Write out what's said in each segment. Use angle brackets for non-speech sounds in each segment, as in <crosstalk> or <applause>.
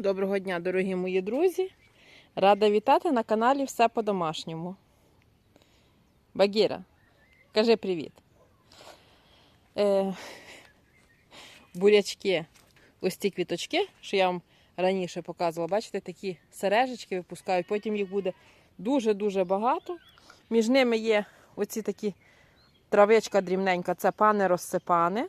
Доброго дня, дорогі мої друзі. Рада вітати на каналі Все по-домашньому. Багіра, кажи привіт. Е, бурячки, ось ці квіточки, що я вам раніше показувала, бачите, такі сережечки випускають, потім їх буде дуже-дуже багато. Між ними є оці такі травичка дрібненька, це пане розсипане.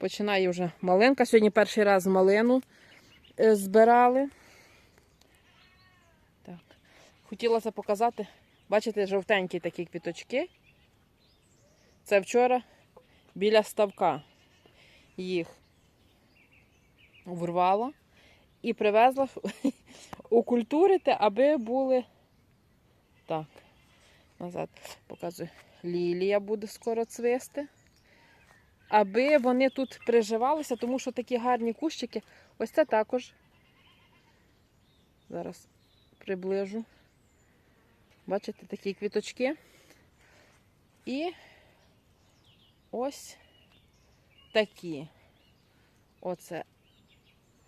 Починає вже малинка. Сьогодні перший раз малину е, збирали. Так. Хотіла це показати. Бачите, жовтенькі такі квіточки. Це вчора біля ставка їх врвала і привезла <laughs> укультурити, аби були. Так, назад показую. Лілія буде скоро цвисти аби вони тут приживалися, тому що такі гарні кущики. Ось це також. Зараз приближу. Бачите, такі квіточки. І ось такі. Оце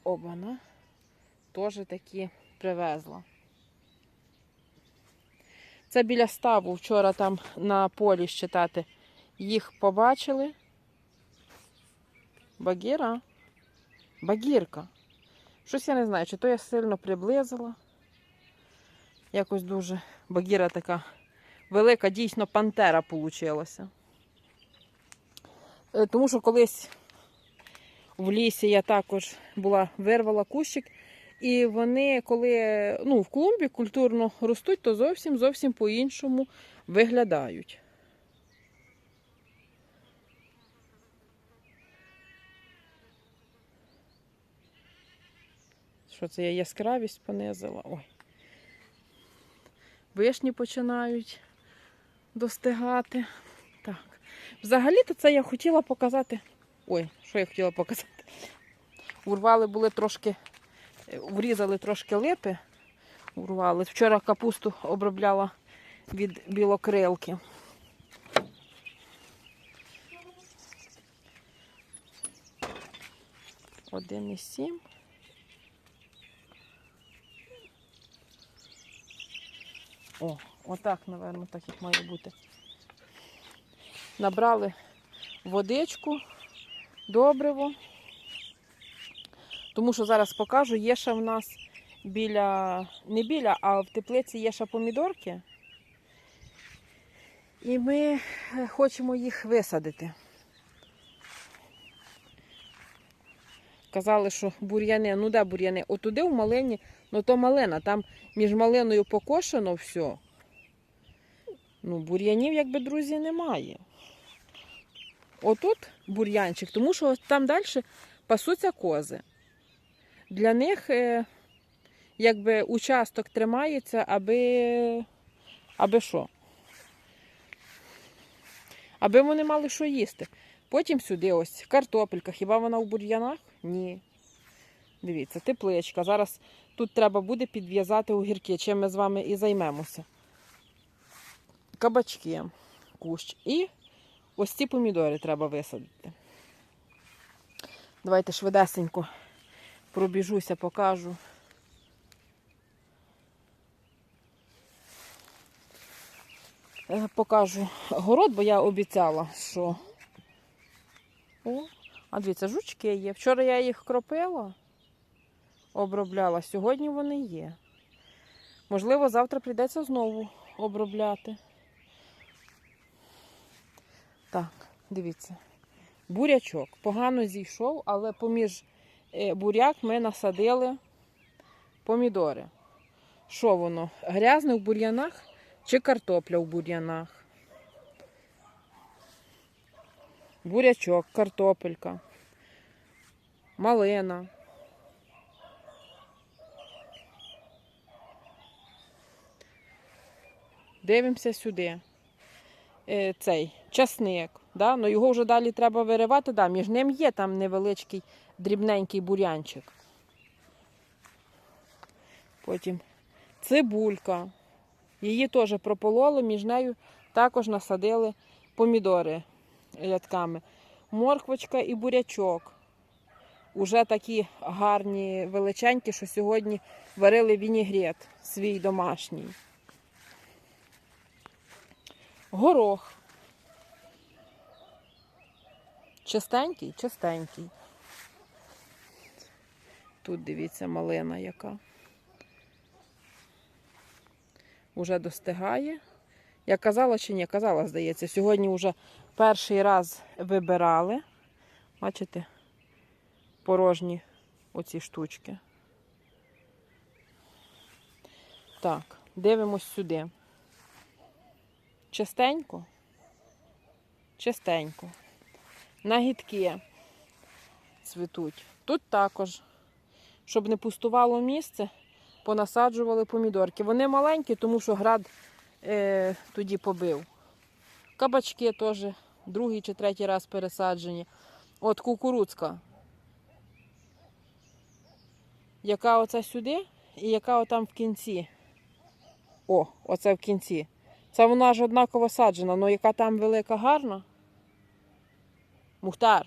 обана. Теж такі привезла. Це біля ставу вчора там на полі щитати. Їх побачили. Багіра? Багірка. Щось я не знаю, чи то я сильно приблизила. Якось дуже багіра така велика, дійсно пантера получилася. Е, Тому що колись в лісі я також була, вирвала кущик, і вони, коли ну, в клумбі культурно ростуть, то зовсім зовсім по-іншому виглядають. Що це я яскравість понизила? Ой. Вишні починають достигати. Так. Взагалі-то це я хотіла показати. Ой, що я хотіла показати? Урвали були трошки, врізали трошки липи. Урвали. Вчора капусту обробляла від білокрилки. Один і сім. О, отак, напевно, так як має бути. Набрали водичку, добриво. Тому що зараз покажу, є ще в нас біля, не біля, а в теплиці є ще помідорки. І ми е, хочемо їх висадити. Казали, що бур'яни, ну де бур'яни? Отуди в малині, ну то малина, там між малиною покошено все. Ну, бур'янів, якби, друзі, немає. Отут бур'янчик, тому що там далі пасуться кози. Для них, е, якби, участок тримається, аби, аби що? Аби вони мали що їсти. Потім сюди ось картопелька. Хіба вона в бур'янах? Ні. Дивіться, тепличка. Зараз тут треба буде підв'язати огірки, чим ми з вами і займемося. Кабачки, кущ. І ось ці помідори треба висадити. Давайте швидесенько пробіжуся, покажу. Е, Покажу город, бо я обіцяла, що. О, а дивіться, жучки є. Вчора я їх кропила, обробляла, сьогодні вони є. Можливо, завтра прийдеться знову обробляти. Так, дивіться. Бурячок погано зійшов, але поміж е, буряк ми насадили помідори. Що воно? Грязне в бур'янах чи картопля в бур'янах? Бурячок, картопелька, малина. Дивимося сюди. Е, Цей часник. Да? Ну, його вже далі треба виривати. Да, між ним є там невеличкий дрібненький бурянчик. Потім цибулька. Її теж пропололи, між нею також насадили помідори рядками. Морквочка і бурячок. уже такі гарні величенькі, що сьогодні варили вінігрет свій домашній. Горох. Чистенький, чистенький. Тут дивіться малина яка. Уже достигає. Я казала чи ні? Казала, здається. Сьогодні вже перший раз вибирали. Бачите? Порожні оці штучки. Так, дивимось сюди. Чистенько. Чистенько. Нагідки цвітуть. Тут також, щоб не пустувало місце, понасаджували помідорки. Вони маленькі, тому що град е, тоді побив. Кабачки теж другий чи третій раз пересаджені. От кукурудзка. Яка оця сюди і яка отам в кінці. О, оце в кінці. Це вона ж однаково саджена, але яка там велика гарна. Мухтар.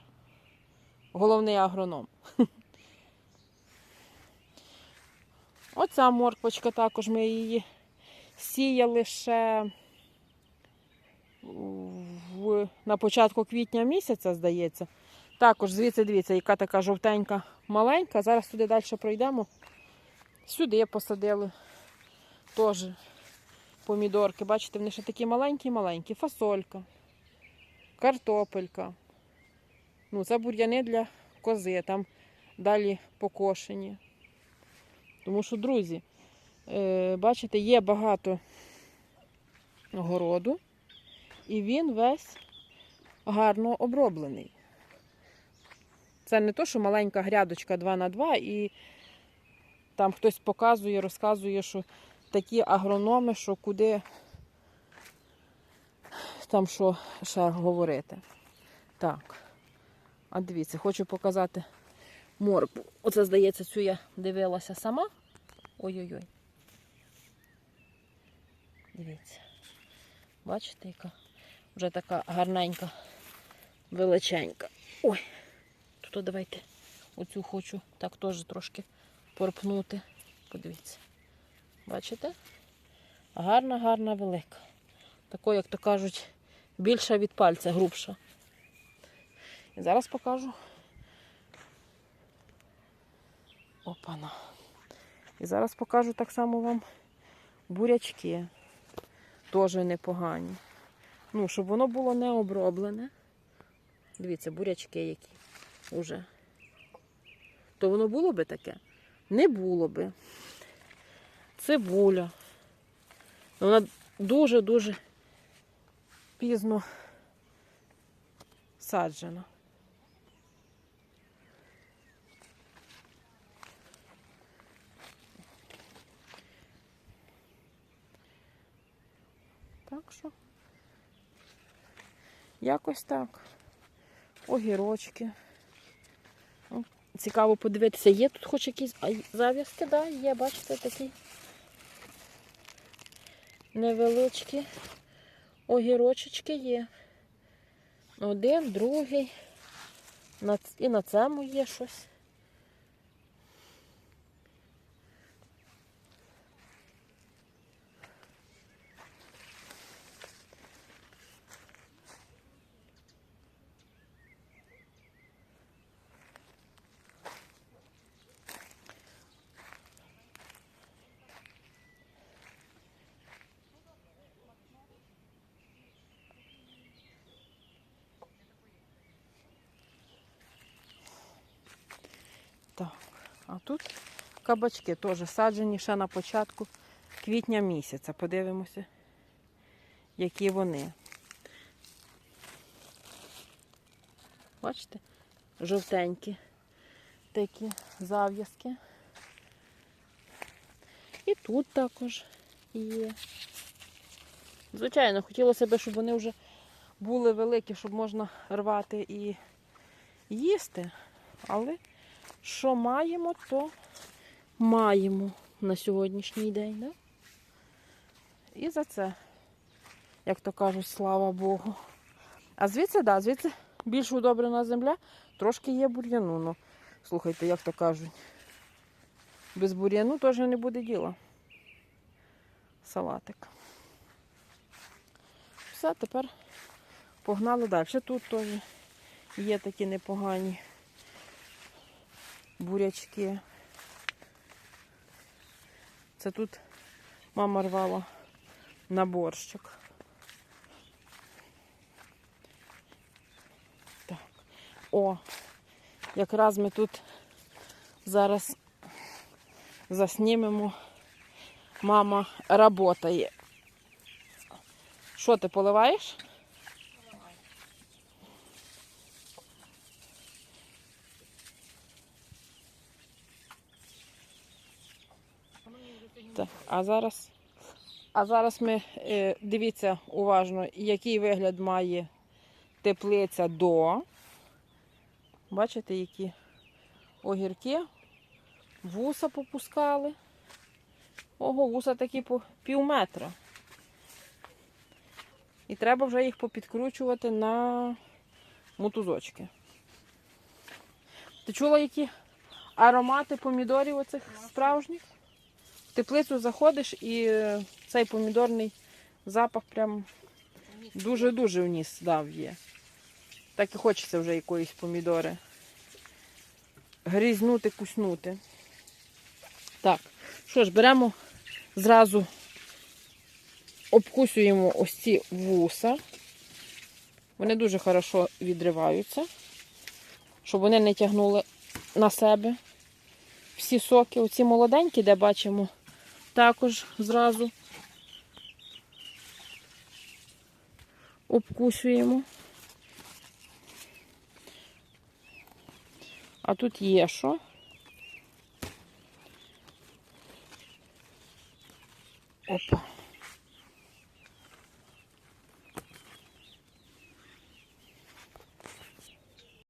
Головний агроном. <laughs> Оця морквочка також ми її сіяли ще в, на початку квітня місяця, здається. Також звідси дивіться, яка така жовтенька маленька. Зараз туди далі пройдемо. Сюди посадили теж помідорки. Бачите, вони ще такі маленькі-маленькі. Фасолька, картопелька. Ну, це бур'яни для кози, там далі покошені. Тому що, друзі, бачите, є багато городу, і він весь гарно оброблений. Це не то, що маленька грядочка 2 на 2 і там хтось показує, розказує, що такі агрономи, що куди там що ще говорити. Так. А дивіться, хочу показати моркву. Оце, здається, цю я дивилася сама. Ой-ой-ой. Дивіться. Бачите, яка вже така гарненька, величенька. Ой, тут давайте оцю хочу так теж трошки порпнути. Подивіться. Бачите? Гарна, гарна, велика. Тако, як то кажуть, більша від пальця, грубша. І зараз покажу. Опана. І зараз покажу так само вам бурячки. Теж непогані. Ну, щоб воно було не оброблене. Дивіться, бурячки які уже. То воно було би таке? Не було би. Цибуля. Вона дуже-дуже пізно саджена. Так що якось так. Огірочки. Цікаво подивитися, є тут хоч якісь зав'язки, да, є, бачите, такі невеличкі огірочечки є. Один, другий. І на цьому є щось. Так, а тут кабачки теж саджені ще на початку квітня місяця. Подивимося, які вони. Бачите? Жовтенькі такі зав'язки. І тут також є. Звичайно, хотілося б, щоб вони вже були великі, щоб можна рвати і їсти. Але що маємо, то маємо на сьогоднішній день. Да? І за це, як то кажуть, слава Богу. А звідси, да, звідси більш удобрена земля, трошки є бур'яну. Ну, Слухайте, як то кажуть. Без бур'яну теж не буде діла. Салатик. Все, тепер погнали далі. Тут теж є такі непогані бурячки. Це тут мама рвала на борщик. Так. О, якраз ми тут зараз заснімемо. Мама работає. Що ти поливаєш? Так, а зараз, а зараз ми е, дивіться уважно, який вигляд має теплиця до. Бачите, які огірки, вуса попускали. Ого, вуса такі по пів метра. І треба вже їх попідкручувати на мотузочки. Ти чула, які аромати помідорів оцих справжніх? Теплицю заходиш і цей помідорний запах прям дуже-дуже в ніс дав є. Так і хочеться вже якоїсь помідори. Грізнути, куснути. Так, що ж, беремо зразу обкусуємо ось ці вуса. Вони дуже хорошо відриваються, щоб вони не тягнули на себе всі соки. Оці молоденькі, де бачимо, також зразу обкусуємо. А тут є що? Опа.